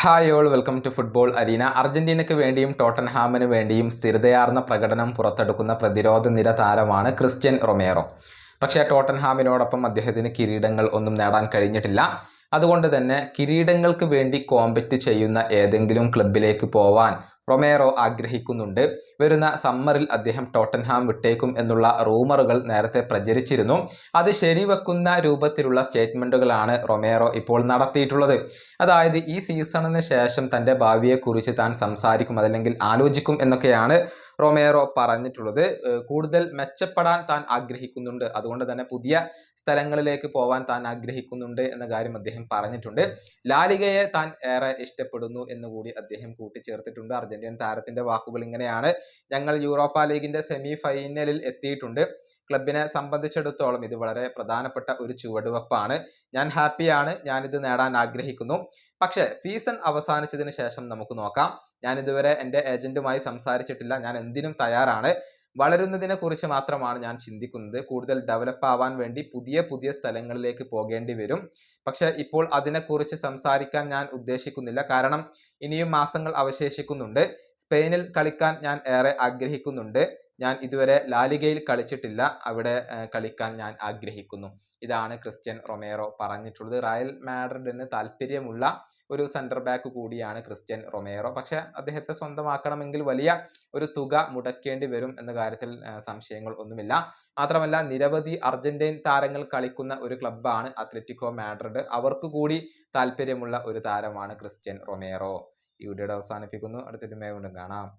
Hi all welcome to football arena അർജന്റീനയ്ക്ക് വേണ്ടിയും ടോട്ടൻഹാമിന് വേണ്ടിയും സ്ഥിരതയാർന്ന പ്രകടനം പുറത്തെടുക്കുന്ന പ്രതിരോധ നിര താരമാണ് ക്രിസ്ത്യൻ റൊമേറോ. പക്ഷേ ടോട്ടൻഹാമിനോടൊപ്പം അദ്ദേഹത്തിന് കിരീടങ്ങൾ ഒന്നും നേടാൻ കഴിഞ്ഞിട്ടില്ല. അതുകൊണ്ട് തന്നെ കിരീടങ്ങൾക്ക് വേണ്ടി കോമ്പറ്റ് ചെയ്യുന്ന ഏതെങ്കിലും ക്ലബിലേക്ക് പോവാൻ റൊമേറോ ആഗ്രഹിക്കുന്നുണ്ട്. വരുന്ന സമ്മറിൽ അദ്ദേഹം ടോട്ടൻഹാം വിട്ടേക്കും എന്നുള്ള റൂമറുകൾ നേരത്തെ പ്രചരിച്ചിരുന്നു. അത് ശരിവെക്കുന്ന രൂപത്തിലുള്ള സ്റ്റേറ്റ്മെന്റുകളാണ് റൊമേറോ ഇപ്പോൾ നടത്തിയിട്ടുള്ളത്. അതായത് ഈ സീസണിന് ശേഷം തന്റെ ഭാവിയെക്കുറിച്ച് താൻ സംസാരിക്കും അതല്ലെങ്കിൽ ആലോചിക്കും എന്നൊക്കെയാണ് റൊമേറോ പറഞ്ഞിട്ടുള്ളത്. കൂടുതൽ മെച്ചപ്പെടാൻ താൻ ആഗ്രഹിക്കുന്നുണ്ട്. അതുകൊണ്ട് തന്നെ പുതിയ സ്ഥലങ്ങളിലേക്ക് പോവാൻ താൻ ആഗ്രഹിക്കുന്നുണ്ട് എന്ന കാര്യം അദ്ദേഹം പറഞ്ഞിട്ടുണ്ട്. ലാലികയെ താൻ ഏറെ ഇഷ്ടപ്പെടുന്നു എന്ന് കൂടി അദ്ദേഹം കൂട്ടിച്ചേർത്തിട്ടുണ്ട്. അർജന്റീൻ താരത്തിന്റെ വാക്കുകൾ ഇങ്ങനെയാണ്. ഞങ്ങൾ യൂറോപ്പ ലീഗിന്റെ സെമി ഫൈനലിൽ എത്തിയിട്ടുണ്ട്. ക്ലബിനെ സംബന്ധിച്ചിടത്തോളം ഇത് വളരെ പ്രധാനപ്പെട്ട ഒരു ചുവടുവെപ്പാണ്. ഞാൻ ഹാപ്പിയാണ്. ഞാനിത് നേടാൻ ആഗ്രഹിക്കുന്നു. പക്ഷേ സീസൺ അവസാനിച്ചതിന് ശേഷം നമുക്ക് നോക്കാം. ഞാൻ ഇതുവരെ എന്റെ ഏജന്റുമായി സംസാരിച്ചിട്ടില്ല. ഞാൻ എന്തിനും തയ്യാറാണ്. വളരുന്നതിനെ കുറിച്ച് മാത്രമാണ് ഞാൻ ചിന്തിക്കുന്നത്. കൂടുതൽ ഡെവലപ്പ് ആവാൻ വേണ്ടി പുതിയ പുതിയ സ്ഥലങ്ങളിലേക്ക് പോകേണ്ടി വരും. പക്ഷെ ഇപ്പോൾ അതിനെക്കുറിച്ച് സംസാരിക്കാൻ ഞാൻ ഉദ്ദേശിക്കുന്നില്ല. കാരണം ഇനിയും മാസങ്ങൾ അവശേഷിക്കുന്നുണ്ട്. സ്പെയിനിൽ കളിക്കാൻ ഞാൻ ഏറെ ആഗ്രഹിക്കുന്നുണ്ട്. ഞാൻ ഇതുവരെ ലാലിഗയിൽ കളിച്ചിട്ടില്ല. അവിടെ കളിക്കാൻ ഞാൻ ആഗ്രഹിക്കുന്നു. ഇതാണ് ക്രിസ്ത്യൻ റൊമേറോ പറഞ്ഞിട്ടുള്ളത്. റയൽ മാഡ്രിഡിന് താല്പര്യമുള്ള ഒരു സെന്റർ ബാക്ക് കൂടിയാണ് ക്രിസ്ത്യൻ റൊമേറോ. പക്ഷെ അദ്ദേഹത്തെ സ്വന്തമാക്കണമെങ്കിൽ വലിയ ഒരു തുക മുടക്കേണ്ടി വരും എന്ന കാര്യത്തിൽ സംശയങ്ങൾ ഒന്നുമില്ല. മാത്രമല്ല നിരവധി അർജന്റീൻ താരങ്ങൾ കളിക്കുന്ന ഒരു ക്ലബ്ബാണ് അത്ലറ്റിക്കോ മാഡ്രിഡ്. അവർക്ക് കൂടി താല്പര്യമുള്ള ഒരു താരമാണ് ക്രിസ്ത്യൻ റൊമേറോ. ഈ വീഡിയോയുടെ അവസാനിപ്പിക്കുന്നു. അടുത്തൊരു മേ വീണ്ടും കാണാം.